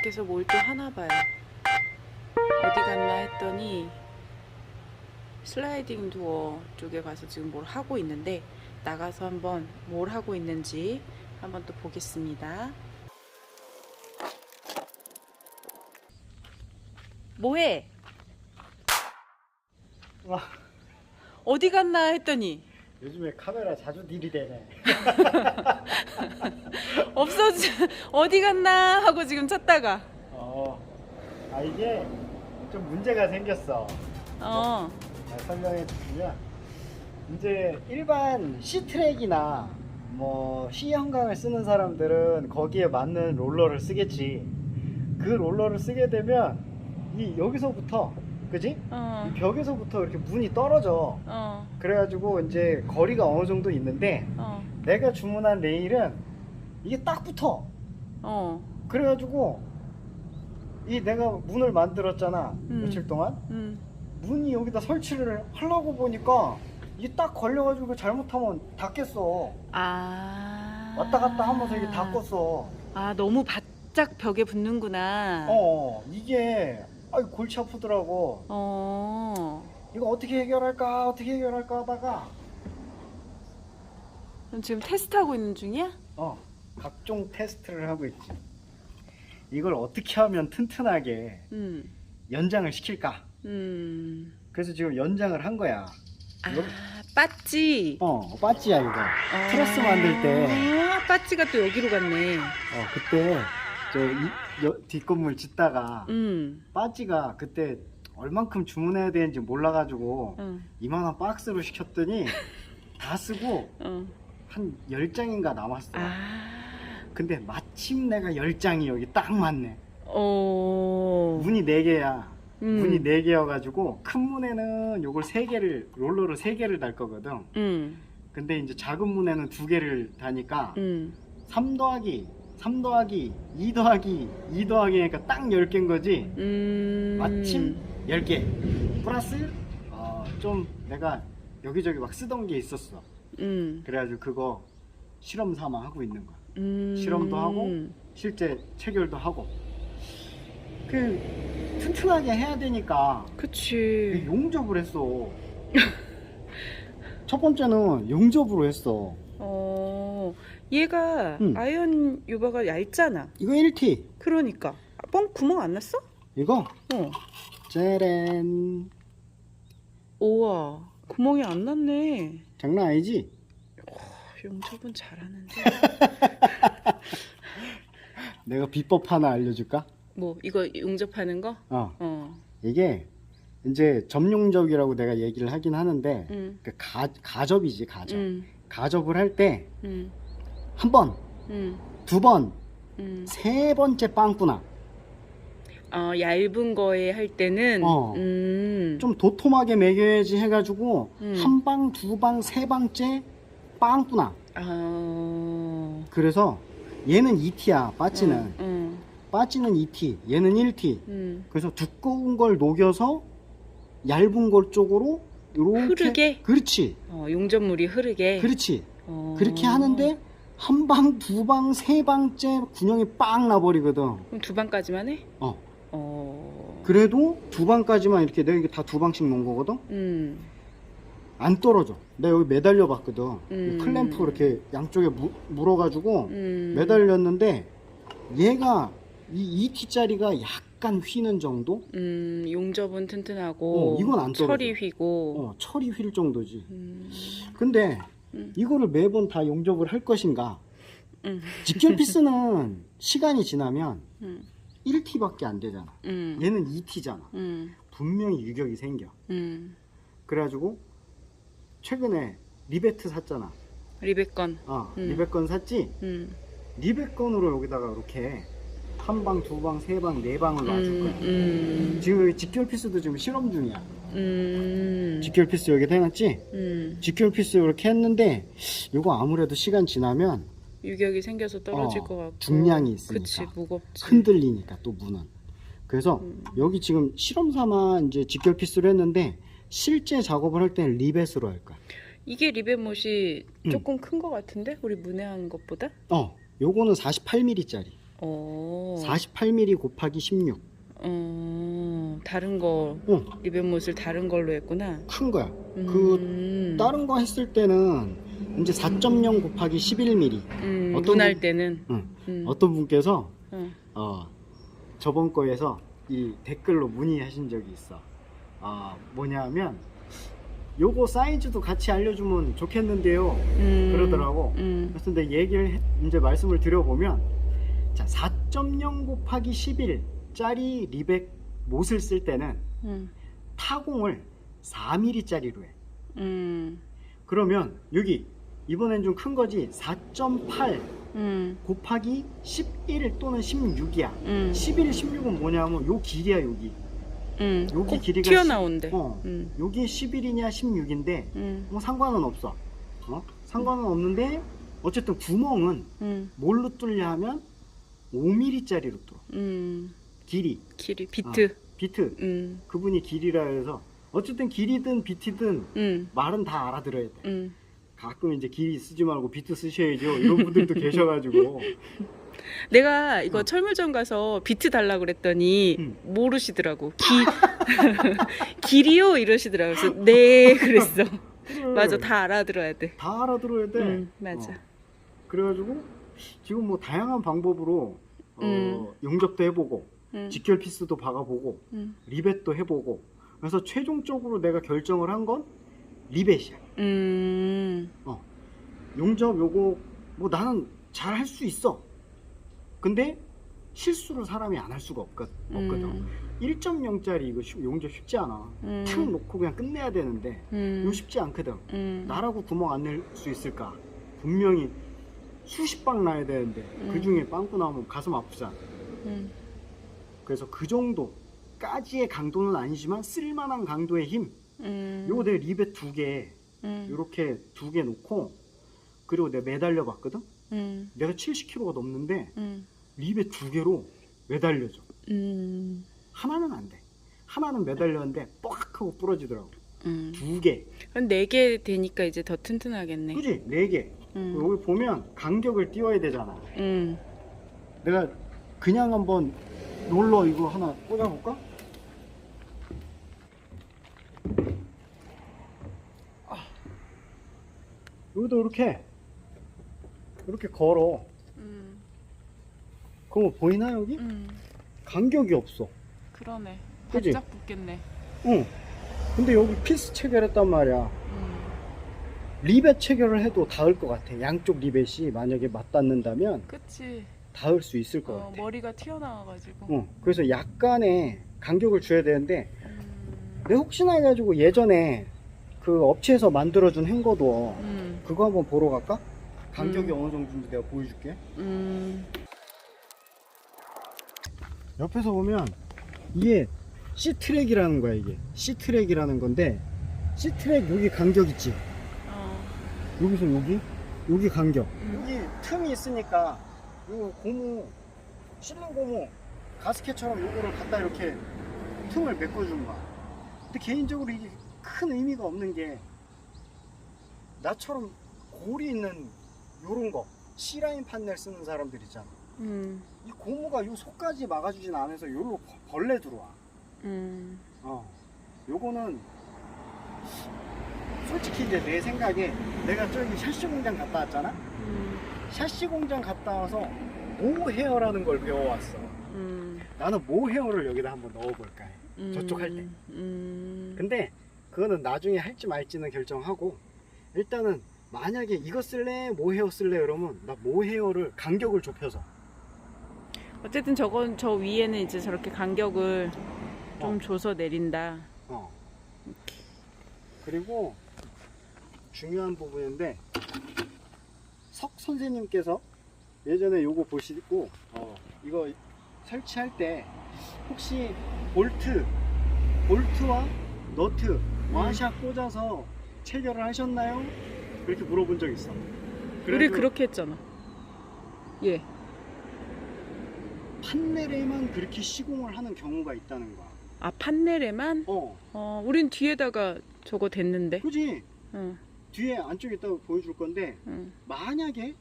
밖에서 뭘 또 하나 봐요. 어디 갔나 했더니 슬라이딩 도어 쪽에 가서 지금 뭘 하고 있는데 나가서 한번 뭘 하고 있는지 한번 또 보겠습니다. 뭐해? 와, 어디 갔나 했더니 요즘에 카메라 자주 들이대네. 없어지 어디 갔나 하고 지금 찾다가 어, 아 이게 좀 문제가 생겼어. 어 아, 설명해 주시면 이제 일반 시트랙이나 뭐 C형광을 쓰는 사람들은 거기에 맞는 롤러를 쓰겠지. 그 롤러를 쓰게 되면 이 여기서부터 그지? 어, 이 벽에서부터 이렇게 문이 떨어져. 어, 그래가지고 이제 거리가 어느 정도 있는데 어, 내가 주문한 레일은 이게 딱 붙어. 어, 그래가지고 이 내가 문을 만들었잖아. 음. 며칠 동안. 음, 문이 여기다 설치를 하려고 보니까 이게 딱 걸려가지고 잘못하면 닫겠어. 아, 왔다 갔다 하면서 이게 닫겠어. 아 너무 바짝 벽에 붙는구나. 어. 이게 아이 골치 아프더라고. 어, 이거 어떻게 해결할까? 어떻게 해결할까 하다가 그럼 지금 테스트하고 있는 중이야? 어 각종 테스트를 하고 있지. 이걸 어떻게 하면 튼튼하게 음, 연장을 시킬까? 음, 그래서 지금 연장을 한 거야. 아, 이거- 빠찌. 어 빠찌야 이거. 트러스 만들 때. 아, 빠찌가 또 여기로 갔네. 어, 그때 저 이, 여, 뒷건물 짓다가 음, 빠지가 그때 얼만큼 주문해야 되는지 몰라가지고 어, 이만한 박스로 시켰더니 다 쓰고 어, 한 10장인가 남았어 아, 근데 마침 내가 10장이 여기 딱 맞네. 어, 문이 4개야. 음, 문이 4개여가지고 큰 문에는 요걸 3개를 롤러로 3개를 달 거거든. 음, 근데 이제 작은 문에는 2개를 다니까 음, 3 더하기 3 더하기 2 더하기 2 더하기 하니까 딱 10개인 거지? 음, 마침 10개. 플러스 어, 좀 내가 여기저기 막 쓰던 게 있었어. 음, 그래가지고 그거 실험 삼아 하고 있는 거야. 음, 실험도 하고 실제 체결도 하고. 그 튼튼하게 해야 되니까 그치. 용접을 했어. 첫 번째는 용접으로 했어. 어, 얘가 음. 아이언 유바가 얇잖아. 이거 1T 그러니까. 아, 뻥 구멍 안 났어? 이거 어. 짜란 우와, 구멍이 안 났네. 장난 아니지? 용접은 잘하는데. 내가 비법 하나 알려줄까? 뭐 이거 용접하는 거? 어 어. 이게 이제 점용접이라고 내가 얘기를 하긴 하는데 음. 그 가, 가접이지 가접 음. 가접을 할 때 음. 한 번, 음. 두 번, 음. 세 번째 빵꾸나 어, 얇은 거에 할 때는 어. 음. 좀 도톰하게 매겨야지 해가지고 음. 한 방, 두 방, 세 방째 빵꾸나 아. 그래서 얘는 2T야 빠찌는 음. 빠찌는 2T 얘는 1T 음. 그래서 두꺼운 걸 녹여서 얇은 걸 쪽으로 요렇게 흐르게? 그렇지 어, 용접물이 흐르게. 그렇지 어. 그렇게 하는데 한 방, 두 방, 세 방째 군형이 빵 나버리거든. 그럼 두 방까지만 해? 어. 어. 그래도 두 방까지만 이렇게 내가 이게 다 두 방씩 놓은 거거든. 음. 안 떨어져. 내가 여기 매달려 봤거든. 음. 이 클램프 이렇게 양쪽에 무, 물어가지고 음. 매달렸는데 얘가 이 2T짜리가 약간 휘는 정도? 음, 용접은 튼튼하고 어, 이건 안 떨어져. 철이 휘고. 어, 철이 휠 정도지. 음. 근데 음. 이거를 매번 다 용접을 할 것인가? 음. 직결 피스는 시간이 지나면 음. 1T밖에 안 되잖아. 음. 얘는 2T잖아. 음. 분명히 유격이 생겨. 음. 그래가지고 최근에 리베트 샀잖아. 리베건. 어, 음. 리베건 샀지. 음. 리베건으로 여기다가 이렇게 한 방, 두 방, 세 방, 네 방을 놔줄 거야. 음. 음. 지금 여기 직결 피스도 지금 실험 중이야. 음. 직결 피스 여기다 해놨지. 음. 직결 피스 이렇게 했는데 이거 아무래도 시간 지나면 유격이 생겨서 떨어질 어, 것 같고. 중량이 있으니까. 그치, 무겁지. 흔들리니까 또 문은. 그래서 음. 여기 지금 실험 삼아 이제 직결 피스로 했는데 실제 작업을 할 때는 리벳으로 할 거야. 이게 리베못이 음. 조금 큰 것 같은데? 우리 문외한 것보다? 어, 요거는 48mm짜리. 오. 48mm 곱하기 16. 어, 다른 거 어, 리벤못을 다른 걸로 했구나. 큰 거야. 그 음. 다른 거 했을 때는 이제 4.0 곱하기 11mm. 음, 어떤 눈할 분- 때는 응. 음. 어떤 분께서 응. 어, 저번 거에서 이 댓글로 문의하신 적이 있어. 아, 뭐냐면 요거 사이즈도 같이 알려주면 좋겠는데요. 음. 그러더라고. 음. 그래서 내 얘기를 해- 이제 말씀을 드려보면 자4.0 곱하기 11 짜리 리백 못을 쓸 때는 음. 타공을 4mm짜리로 해. 음. 그러면 여기 이번엔 좀 큰 거지 4.8 음. 곱하기 11 또는 16이야. 음. 11, 16은 뭐냐면 요 길이야 여기. 음. 여기 꼭 길이가 튀어나온대. 어. 음. 여기 11이냐 16인데 음. 뭐 상관은 없어. 어? 상관은 없는데 어쨌든 구멍은 음. 뭘로 뚫냐 하면 5mm짜리로 뚫어. 음. 길이, 길이 비트. 비트. 음. 그분이 길이라 해서 어쨌든 길이든 비트든 음. 말은 다 알아들어야 돼. 음. 가끔 이제 길이 쓰지 말고 비트 쓰셔야죠. 이런 분들도 계셔가지고. 내가 이거 어. 철물점 가서 비트 달라 그랬더니 음. 모르시더라고. 기 길이요 이러시더라고. 그래서 네 그랬어. 맞아 다 알아들어야 돼. 다 알아들어야 돼. 음, 맞아. 어. 그래가지고 지금 뭐 다양한 방법으로 어, 음. 용접도 해보고 음. 직결 피스도 박아보고 음. 리벳도 해보고 그래서 최종적으로 내가 결정을 한 건 리벳이야. 음. 용접 요거 뭐 나는 잘 할 수 있어. 근데 실수를 사람이 안 할 수가 없거, 없거든. 음. 1.0짜리 이거 쉽- 용접 쉽지 않아. 음. 탁 놓고 그냥 끝내야 되는데 음. 이거 쉽지 않거든. 음. 나라고 구멍 안 낼 수 있을까? 분명히 수십 방 나야 되는데 음. 그 중에 빵꾸 나오면 가슴 아프잖아. 음. 그래서 그 정도까지의 강도는 아니지만 쓸만한 강도의 힘. 음. 요거 내 리벳 두 개, 음. 요렇게 두 개 놓고 그리고 내가 매달려 봤거든. 음. 내가 70kg가 넘는데 음. 리벳 두 개로 매달려줘. 음. 하나는 안 돼. 하나는 매달렸는데 뻑 하고 부러지더라고. 음. 두 개. 그럼 네 개 되니까 이제 더 튼튼하겠네. 그지? 네 개. 음. 여기 보면 간격을 띄워야 되잖아. 음. 내가 그냥 한번 롤러 이거 하나 꽂아볼까? 아. 여기도 이렇게 이렇게 걸어. 음. 그거 뭐 보이나 여기? 음. 간격이 없어. 그러네. 그지? 바짝 붙겠네. 응. 근데 여기 피스 체결했단 말이야. 음. 리벳 체결을 해도 닿을 것 같아. 양쪽 리벳이 만약에 맞닿는다면 그치. 닿을 수 있을 것 어, 같아. 머리가 튀어나와가지고. 응. 그래서 약간의 간격을 줘야 되는데 음. 내가 혹시나 해가지고 예전에 그 업체에서 만들어준 행거도 음. 그거 한번 보러 갈까? 간격이 음. 어느 정도인지 내가 보여줄게. 음. 옆에서 보면 이게 C트랙이라는 거야 이게 C트랙이라는 건데 C트랙 여기 간격 있지? 어. 여기서 여기? 여기 간격 음. 여기 틈이 있으니까 요 고무 실린 고무 가스켓처럼 요거를 갖다 이렇게 틈을 메꿔주는 거야 근데 개인적으로 이게 큰 의미가 없는 게 나처럼 골이 있는 요런 거 C라인 판넬 쓰는 사람들 있잖아 음. 이 고무가 요 속까지 막아주진 않아서 요로 거- 벌레 들어와 음. 어 요거는 솔직히 이제 내 생각에 내가 저기 샤시 공장 갔다 왔잖아 음. 샤시 공장 갔다 와서 모 헤어라는 걸 배워왔어. 음. 나는 모 헤어를 여기다 한번 넣어볼까 해. 음. 저쪽 할 때. 음. 근데 그거는 나중에 할지 말지는 결정하고 일단은 만약에 이거 쓸래 모 헤어 쓸래 그러면 나 모 헤어를 간격을 좁혀서 어쨌든 저건 저 위에는 이제 저렇게 간격을 좀 어. 줘서 내린다. 어 그리고 중요한 부분인데 석 선생님께서 예전에 요거 보시고 어, 이거 설치할 때 혹시 볼트 볼트와 너트 와샷 꽂아서 체결을 하셨나요? 그렇게 물어본 적 있어. 우리 그렇게 했잖아. 예. 판넬에만 그렇게 시공을 하는 경우가 있다는 거야. 아 판넬에만? 어, 어, 우린 뒤에다가 저거 됐는데. 그지? 응, 뒤에 안쪽에 있다고 보여줄 건데 응, 만약에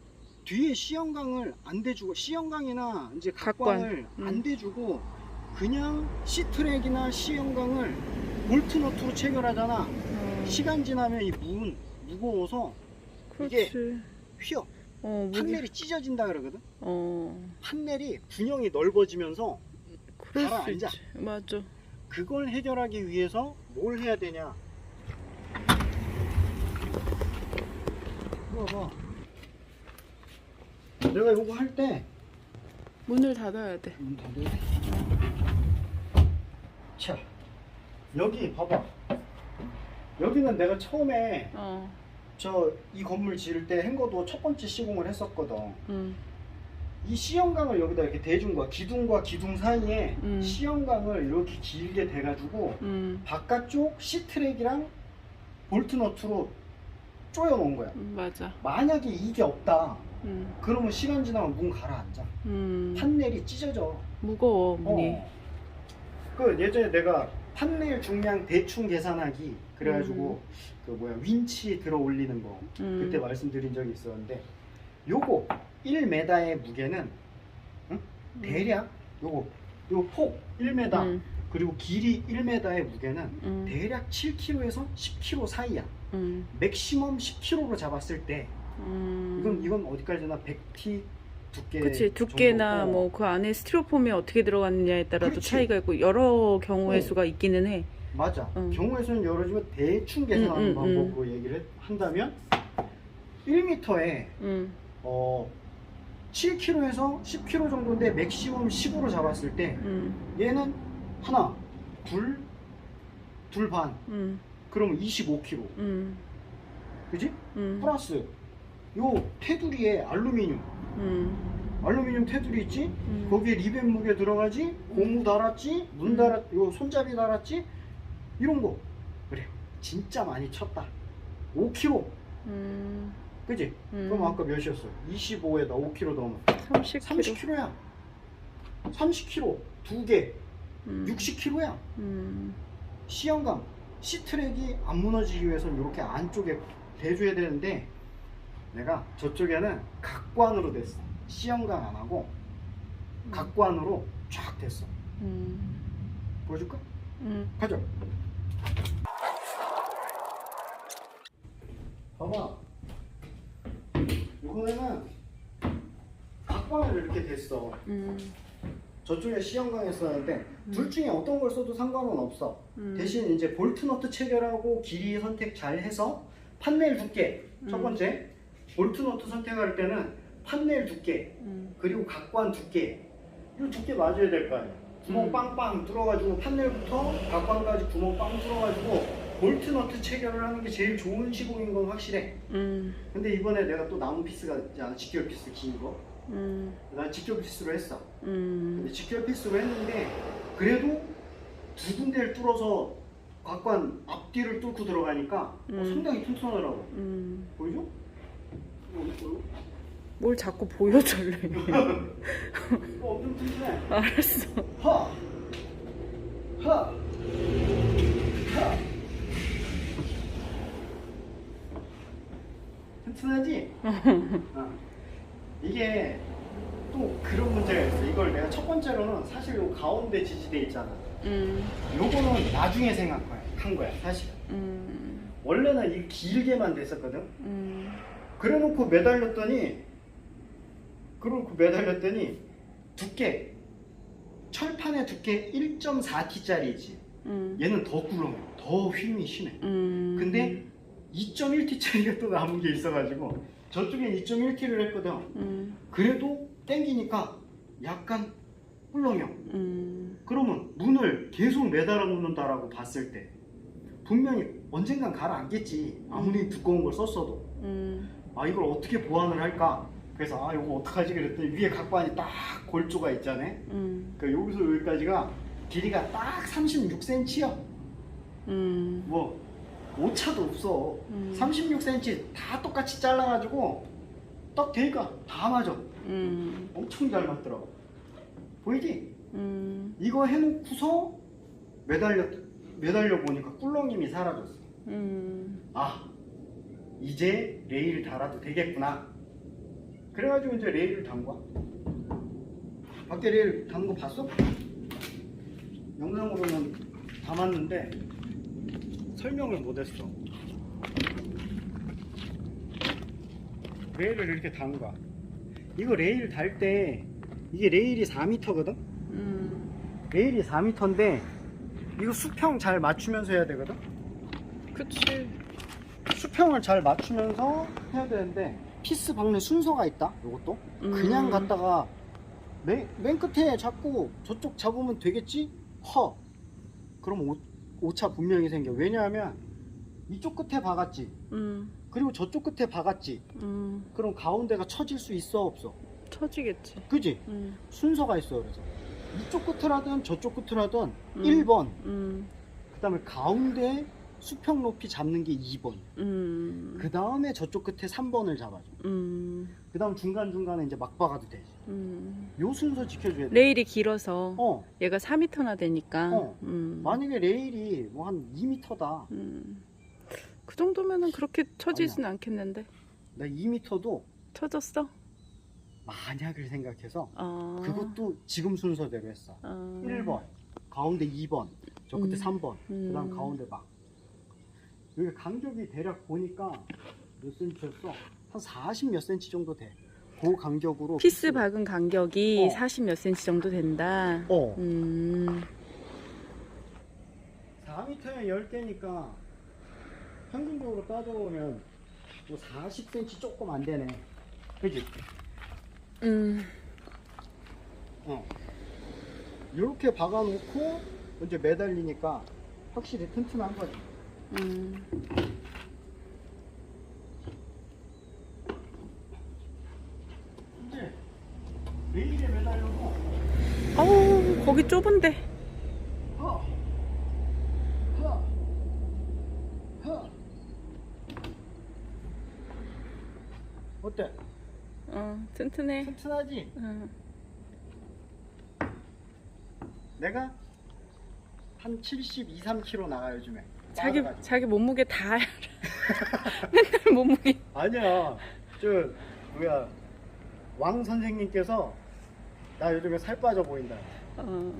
뒤에 시형강을 안 대주고 시형강이나 이제. 각광을 음. 안 대주고 그냥 시트랙이나 시형강을 볼트 너트로 체결하잖아. 어, 시간 지나면 이문 무거워서 이게 그렇지. 휘어 어, 무게. 판넬이 찢어진다 그러거든. 어, 판넬이 분영이 넓어지면서 그럴 수 가라앉아. 있지. 맞아. 그걸 해결하기 위해서 뭘 해야 되냐? 이거 봐. 내가 이거 할 때 문을 닫아야 돼. 문 닫아야 돼. 자, 여기 봐봐. 여기는 내가 처음에 어, 저 이 건물 지을 때 행거도 첫 번째 시공을 했었거든. 음, 이 시형강을 여기다 이렇게 대준 거야. 기둥과 기둥 사이에 음. 시형강을 이렇게 길게 대가지고 음, 바깥쪽 시트랙이랑 볼트 너트로 조여 놓은 거야. 음, 맞아. 만약에 이게 없다. 음, 그러면 시간 지나면 문 가라앉아. 음, 판넬이 찢어져. 무거워 문이. 어. 그 예전에 내가 판넬 중량 대충 계산하기 그래가지고 그 뭐야 윈치 들어 올리는 거 음, 그때 말씀드린 적이 있었는데 요거 1m의 무게는 응? 대략 요거 요 폭 1m 음, 그리고 길이 1m의 무게는 음, 대략 7kg에서 10kg 사이야. 음, 맥시멈 10kg로 잡았을 때 음. 이건 이건 어디까지나 100T 두께 그치 두께나. 뭐 그 안에 스티로폼이 어떻게 들어갔느냐에 따라 도 그렇지. 차이가 있고 여러 경우의 어. 수가 있기는 해. 맞아. 응. 경우의 수는 여러 지만 대충 계산하는 음, 음, 방법으로 얘기를 한다면 1m에 음, 어 7kg에서 10kg 정도인데 맥시멈 10으로 잡았을 때 음, 얘는 하나, 둘, 둘 반. 음, 그러면 25kg. 음, 그지? 음, 플러스 요 테두리에 알루미늄 음, 알루미늄 테두리 있지? 음. 거기에 리벤 무게 들어가지? 고무 달았지? 문 음. 달았, 요 손잡이 달았지? 이런 거. 그래. 진짜 많이 쳤다. 5kg. 음, 그지? 음. 그럼 아까 몇이었어? 25에다 5kg 넣으면 30kg. 30kg야. 30kg. 두 개. 음, 60kg야. 음, 시형감. 시트랙이 안 무너지기 위해서는 이렇게 안쪽에 대줘야 되는데 내가 저쪽에는 각관으로 됐어. 시형감 안 하고 각관으로 쫙 됐어. 음, 보여줄까? 음, 가자. 봐봐. 이번에는 각광을 이렇게 됐어. 음, 저쪽에 시형광 했었는데 둘 중에 어떤 걸 써도 상관은 없어. 음. 대신 이제 볼트 너트 체결하고 길이 선택 잘 해서 판넬 두께 첫 음. 번째 볼트 너트 선택할 때는 판넬 두께 음, 그리고 각관 두께 이 두께 맞아야 될 거 아니야. 구멍 음. 빵빵 뚫어가지고 판넬부터 각관까지 구멍 빵 뚫어가지고 볼트 너트 체결을 하는 게 제일 좋은 시공인 건 확실해. 음, 근데 이번에 내가 또 나무 피스가 있잖아. 직결 피스 긴 거 난 음, 직결 피스로 했어 음, 근데 직결 피스로 했는데 그래도 두 군데를 뚫어서 각관 앞뒤를 뚫고 들어가니까 어, 음. 상당히 튼튼하더라고 음. 보이죠? 어, 어, 뭘 자꾸 보여줄래? 어, 엄청 튼튼해 알았어. 하! 하! 하! 튼튼하지? 어. 이게 또 그런 문제가 있어. 이걸 내가 첫 번째로는 사실 요 가운데 지지대 있잖아. 음, 요거는 나중에 생각한 거야, 사실. 음, 원래는 이 길게만 됐었거든. 음, 그래 놓고 매달렸더니, 그러고 매달렸더니, 두께, 철판의 두께 1.4T짜리지. 음, 얘는 더 꿀렁해. 더 힘이 심해. 음. 근데 2.1T짜리가 또 남은 게 있어가지고, 저쪽엔 2.1T를 했거든. 음, 그래도 땡기니까 약간 꿀렁여. 음, 그러면 문을 계속 매달아 놓는다라고 봤을 때, 분명히 언젠간 가라앉겠지. 아무리 음. 두꺼운 걸 썼어도. 음, 아 이걸 어떻게 보완을 할까? 그래서 아 이거 어떡하지 그랬더니 위에 각반이 딱 골조가 있잖아. 음, 그 여기서 여기까지가 길이가 딱 36cm야. 음, 뭐 오차도 없어. 음. 36cm 다 똑같이 잘라가지고 딱 되니까 다 맞아. 음, 엄청 잘 맞더라고. 보이지? 음, 이거 해놓고서 매달려 매달려 보니까 꿀렁임이 사라졌어. 음, 아 이제 레일 달아도 되겠구나. 그래가지고 이제 레일을 담궈. 밖에 레일 담궈 봤어? 영상으로는 담았는데 설명을 못했어. 레일을 이렇게 담가. 이거 레일 달 때 이게 레일이 4m거든? 음, 레일이 4m인데 이거 수평 잘 맞추면서 해야 되거든? 그치. 수평을 잘 맞추면서 해야 되는데 피스 박는 순서가 있다. 이것도 그냥 음. 갔다가 맨, 맨 끝에 잡고 저쪽 잡으면 되겠지? 허. 그럼 오, 오차 분명히 생겨. 왜냐하면 이쪽 끝에 박았지. 음, 그리고 저쪽 끝에 박았지. 음, 그럼 가운데가 처질 수 있어 없어? 처지겠지. 그지? 음, 순서가 있어 그래서 이쪽 끝을 하든 저쪽 끝을 하든 음. 1번 음, 그 다음에 가운데 수평 높이 잡는 게 2번 음, 그 다음에 저쪽 끝에 3번을 잡아줘 음, 그 다음 중간중간에 이제 막 박아도 돼. 음. 요 순서 지켜줘야 돼. 레일이 길어서 어, 얘가 4m나 되니까. 어. 음, 만약에 레일이 뭐 한 2m다. 음. 그 정도면은 그렇게 처지진 않겠는데. 나 2m도 처졌어? 만약을 생각해서 어. 그것도 지금 순서대로 했어. 어. 1번, 가운데 2번, 저 끝에 음. 3번, 그 다음 음. 가운데 막. 여기 간격이 대략 보니까 몇 센치였어? 한 40 몇 센치 정도 돼. 그 간격으로. 피스 박은 간격이 어. 40 몇 센치 정도 된다. 어. 음. 4m에 10개니까 평균적으로 따져보면 뭐 40cm 조금 안 되네. 그지? 음. 어. 이렇게 박아놓고 이제 매달리니까 확실히 튼튼한 거지. 음. 어우, 거기 좁은데. 어때? 어, 튼튼해. 튼튼하지? 어. 내가 한 72, 3kg 나가 요즘에. 자기. 자기 몸무게 다 알아. 맨날 몸무게. 아니야. 저 뭐야 왕 선생님께서 나 요즘에 살 빠져 보인다. 어.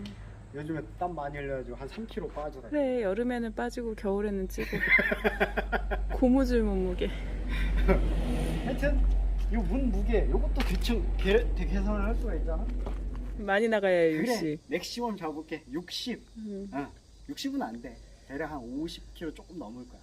요즘에 땀 많이 흘려가지고 한 3kg 빠져가지고. 그래, 여름에는 빠지고 겨울에는 찌고. 고무줄 몸무게. 하여튼 이 문 무게 요것도 대충 개, 계산을 할 수가 있잖아. 많이 나가야 그래 60. 맥시멈 잡을게 60. 음. 어, 60은 안 돼. 대략 한 50kg 조금 넘을 거야.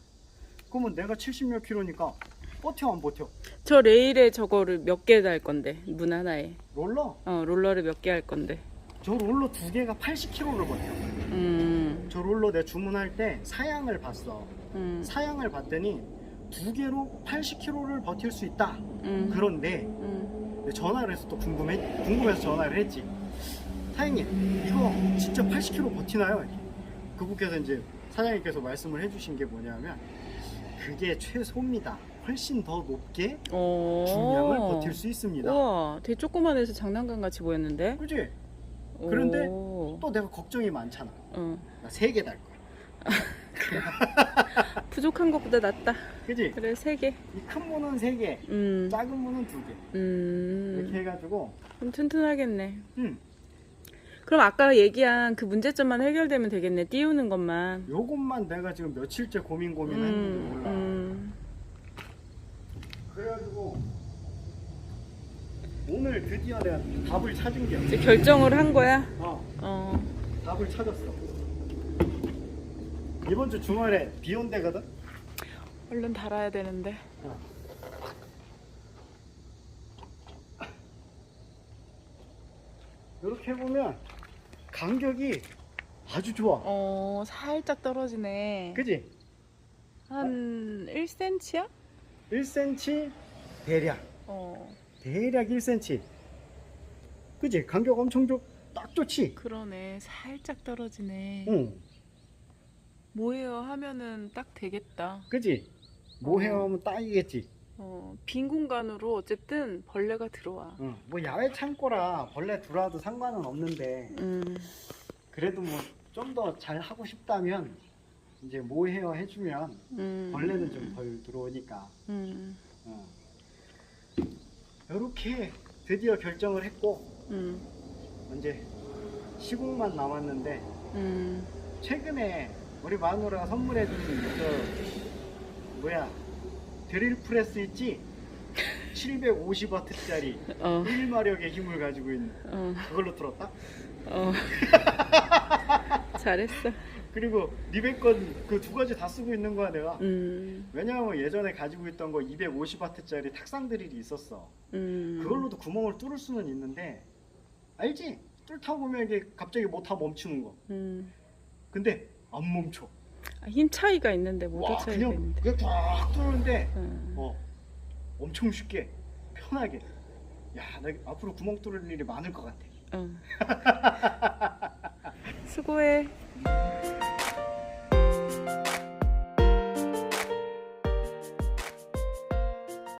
그러면 내가 70몇 킬로니까 버텨 안 버텨? 저 레일에 저거를 몇 개 달 건데 문 하나에. 롤러? 어, 롤러를 몇 개 할 건데. 저 롤러 두 개가 80kg를 버텨. 음. 저 롤러 내가 주문할 때 사양을 봤어. 음. 사양을 봤더니 두 개로 80kg를 버틸 수 있다. 음. 그런데 음. 전화를 해서 또 궁금해 궁금해서 전화를 했지. 사장님 이거 진짜 80kg 버티나요? 그분께서 이제 사장님께서 말씀을 해주신 게 뭐냐면 그게 최소입니다. 훨씬 더 높게 어. 중량을 버틸 수 있습니다. 우와, 되게 조그만 해서 장난감 같이 보였는데. 그지? 그런데 오. 또 내가 걱정이 많잖아. 어. 나세 개 달 거야. 부족한 것보다 낫다. 그지? 그래, 세 개. 이 큰 문은 세 개, 음. 작은 문은 두 개. 음. 이렇게 해가지고, 튼튼하겠네. 음, 그럼 아까 얘기한 그 문제점만 해결되면 되겠네. 띄우는 것만. 요것만 내가 지금 며칠째 고민 고민했는지 몰라. 음. 그래가지고 오늘 드디어 내가 답을 찾은 게 이제 결정을 한 거야. 어, 어. 답을 찾았어. 이번 주 주말에 비 온대거든. 얼른 달아야 되는데. 어. 이렇게 보면 간격이 아주 좋아. 어, 살짝 떨어지네. 그지? 한 1cm야? 1cm 대략. 어, 대략 1cm. 그지? 간격 엄청 좋, 딱 좋지? 그러네. 살짝 떨어지네. 응. 뭐예요 하면은 딱 되겠다. 그지? 모헤어 어. 하면 딱이겠지? 어, 빈 공간으로 어쨌든 벌레가 들어와. 응. 뭐 야외 창고라 벌레 들어와도 상관은 없는데 음, 그래도 뭐 좀 더 잘 하고 싶다면 이제 모헤어 해주면 음. 벌레는 좀 덜 들어오니까 음. 어. 이렇게 드디어 결정을 했고 음, 이제 시공만 남았는데 음, 최근에 우리 마누라가 선물해준 저 뭐야 드릴 프레스 있지? 750와트짜리 어, 1마력의 힘을 가지고 있는 어, 그걸로 틀었다? 어. 잘했어. 그리고 리베컨 그두 가지 다 쓰고 있는 거야 내가 음, 왜냐하면 예전에 가지고 있던 거 250와트짜리 탁상 드릴이 있었어 음. 그걸로도 구멍을 뚫을 수는 있는데 알지? 뚫다 보면 이게 갑자기 모타 멈추는 거 음. 근데 안 멈춰 아, 힘 차이가 있는데 모터 와 차이가 그냥 있는데. 그냥 쫙 뚫는데 음. 어 엄청 쉽게 편하게 야나 앞으로 구멍 뚫을 일이 많을 것 같아 어. 수고해.